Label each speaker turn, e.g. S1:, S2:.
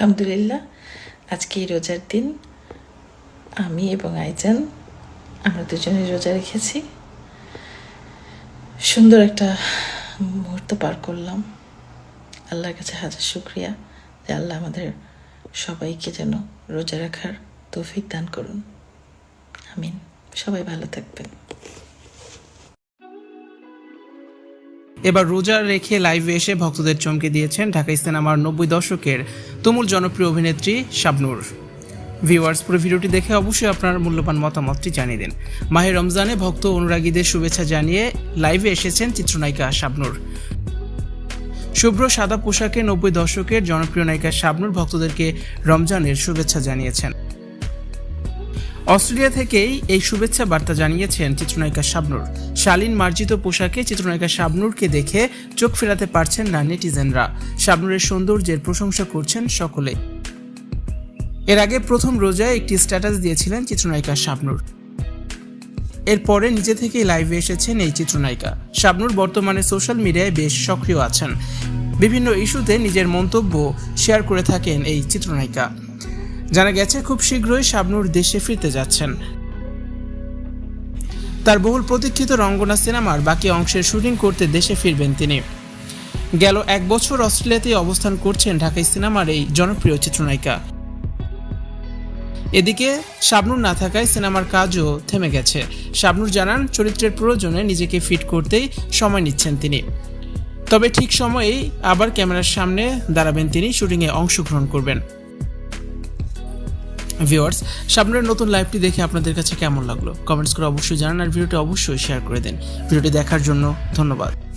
S1: আলহামদুলিল্লাহ, আজকে এই রোজার দিন আমি এবং আইজান, আমরা দুজনে রোজা রেখেছি। সুন্দর একটা মুহূর্ত পার করলাম। আল্লাহর কাছে হাজার শুক্রিয়া যে আল্লাহ আমাদের সবাইকে যেন রোজা রাখার তৌফিক দান করুন। আমিন। সবাই ভালো থাকবেন।
S2: এবার রোজা রেখে লাইভে এসে ভক্তদের চমকে দিয়েছেন ঢাকা সিনেমার নব্বই দশকের তুমুল জনপ্রিয় অভিনেত্রী শাবনূর। ভিউয়ার্স পুরো ভিডিওটি দেখে অবশ্যই আপনার মূল্যবান মতামতটি জানিয়ে দিন। মাহে রমজানে ভক্ত অনুরাগীদের শুভেচ্ছা জানিয়ে লাইভে এসেছেন চিত্রনায়িকা শাবনূর। শুভ্র সাদা পোশাকে নব্বই দশকের জনপ্রিয় নায়িকা শাবনূর ভক্তদেরকে রমজানের শুভেচ্ছা জানিয়েছেন। অস্ট্রেলিয়া থেকেই এই শুভেচ্ছা বার্তা জানিয়েছেন চিত্রনায়িকা শাবনূর। শালীন মার্জিত পোশাকে চিত্রনায়িকা শাবনূরকে দেখে চোখ ফেরাতে পারছেন না নেটিজেনরা। শাবনূরের সৌন্দর্যের প্রশংসা করছেন সকলে। এর আগে প্রথম রোজায় একটি স্ট্যাটাস দিয়েছিলেন চিত্রনায়িকা শাবনূর। এরপরে নিজে থেকেই লাইভে এসেছেন এই চিত্রনায়িকা। শাবনূর বর্তমানে সোশ্যাল মিডিয়ায় বেশ সক্রিয় আছেন। বিভিন্ন ইস্যুতে নিজের মন্তব্য শেয়ার করে থাকেন এই চিত্রনায়িকা। জানা গেছে, খুব শীঘ্রই শাবনূর দেশে ফিরতে যাচ্ছেন। তার বহুল প্রতীক্ষিত রঙ্গনা সিনেমার বাকি অংশের শুটিং করতে দেশে ফিরবেন তিনি। গেল এক বছর অস্ট্রেলিয়াতেই অবস্থান করছেন ঢাকাই সিনেমার এই জনপ্রিয় চিত্রনায়িকা। এদিকে, শাবনুর না থাকায় সিনেমার কাজও থেমে গেছে। শাবনূর জানান, চরিত্রের প্রয়োজনে নিজেকে ফিট করতেই সময় নিচ্ছেন তিনি। তবে ঠিক সময়েই আবার ক্যামেরার সামনে দাঁড়াবেন তিনি, শুটিংয়ে অংশগ্রহণ করবেন। ভিউয়ার্স, সামনের নতুন লাইভটি দেখে আপনাদের কাছে কেমন লাগল? কমেন্টস করে অবশ্যই জানান আর ভিডিওটি অবশ্যই শেয়ার করে দেন। ভিডিওটি দেখার জন্য ধন্যবাদ।